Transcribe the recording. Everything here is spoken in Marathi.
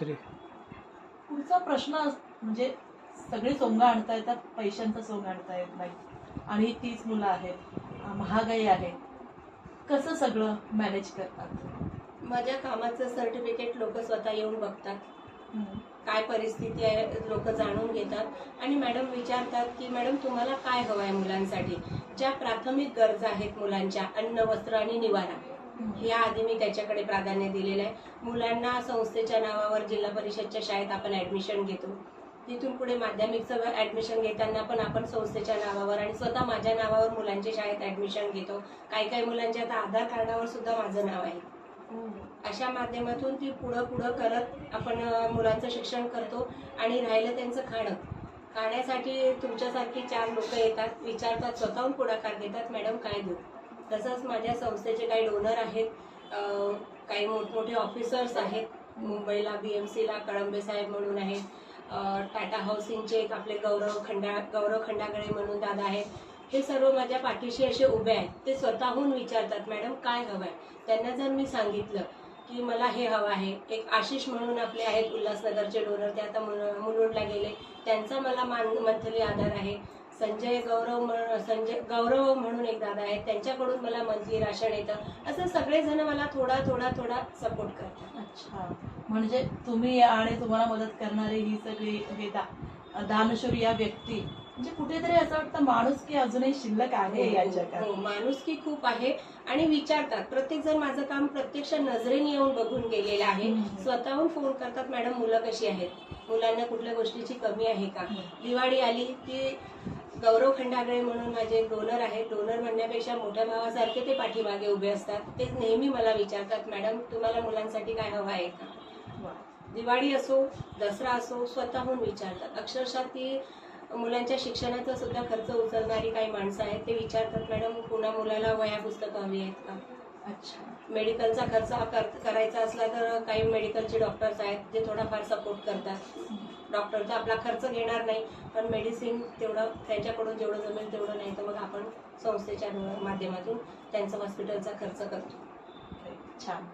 तरी पुढचा प्रश्न म्हणजे सगळी सोंगा आणता येतात पैशांचा सोंग आणता येत नाही. आणि तीच मुलं आहेत महागाई आहे. कसं सगळं मॅनेज करतात? माझ्या कामाचं सर्टिफिकेट लोक स्वतः येऊन बघतात. काय परिस्थिती आहे लोक जाणून घेतात. आणि मॅडम विचारतात की मॅडम तुम्हाला काय हवं आहे मुलांसाठी? ज्या प्राथमिक गरजा आहेत मुलांच्या अन्न वस्त्र आणि निवारा. या आधी मी त्याच्याकडे प्राधान्य दिलेलं आहे. मुलांना संस्थेच्या नावावर जिल्हा परिषदच्या शाळेत आपण ॲडमिशन घेतो. तिथून पुढे माध्यमिकचं ॲडमिशन घेताना पण आपण संस्थेच्या नावावर आणि स्वतः माझ्या नावावर मुलांच्या शाळेत ॲडमिशन घेतो. काही काही मुलांच्या आता आधार कार्डावर सुद्धा माझं नाव आहे. अशा माध्यमातून ती पुढं पुढं करत आपण मुलांचं शिक्षण करतो आणि राहिलं त्यांचं खाणं. खाण्यासाठी तुमच्यासारखी चार लोक येतात विचारतात स्वतःहून पुढाकार घेतात मॅडम काय देऊ तसंच माझ्या संस्थेचे काही डोनर आहेत काही मोठमोठे ऑफिसर्स आहेत मुंबईला बी एम सीला कळंबे साहेब म्हणून आहेत टाटा हाऊसिंगचे एक आपले गौरव खंडा गौरव खंडागळे म्हणून दादा आहेत. हे सर्व माझ्या पाठीशी असे उभे आहेत. ते स्वतःहून विचारतात मॅडम काय हवं आहे त्यांना जर मी सांगितलं की मला हे हवं आहे. एक आशिष म्हणून आपले आहेत उल्हासनगरचे डोनर ते आता मुल- मुलुंडला गेले. त्यांचा मला मान मंथली आधार आहे. संजय गौरव म्हण- संजय गौरव म्हणून एक दादा आहेत. त्यांच्याकडून मला मंथली राशन येतं. असं सगळेजण मला थोडा थोडा थोडा सपोर्ट करतात. अच्छा. म्हणजे तुम्ही आणि तुम्हाला मदत करणारी ही सगळी हे दा दानशूर या व्यक्ती. म्हणजे कुठेतरी असं वाटतं माणूस की अजूनही शिल्लक आहे या जगात हो. माणुसकी खूप आहे. आणि विचारतात. प्रत्येक जण माझं काम प्रत्यक्ष नजरेने येऊन बघून गेलेलं आहे. स्वतःहून फोन करतात मॅडम मुलं कशी आहेत? मुलांना कुठल्या गोष्टीची कमी आहे का? दिवाळी आली की गौरव खंडागळे म्हणून माझे डोनर आहेत. डोनर म्हणण्यापेक्षा मोठ्या भावासारखे ते पाठीमागे उभे असतात. ते नेहमी मला विचारतात मॅडम तुम्हाला मुलांसाठी काय हवं आहे का? दिवाळी असो दसरा असो स्वतःहून विचारतात. अक्षरशः ती मुलांच्या शिक्षणाचा सुद्धा खर्च उचलणारी काही माणसं आहेत. ते विचारतात मॅडम पुन्हा मुलाला वह्या पुस्तकं हवी आहेत का? अच्छा. मेडिकलचा खर्च हा कर- करायचा असला तर काही मेडिकलचे डॉक्टर्स आहेत जे थोडाफार सपोर्ट करतात. डॉक्टरचा आपला खर्च घेणार नाही पण मेडिसिन तेवढं त्यांच्याकडून जेवढं जमेल तेवढं नाही तर मग आपण संस्थेच्या माध्यमातून त्यांचा हॉस्पिटलचा खर्च करतो. छान.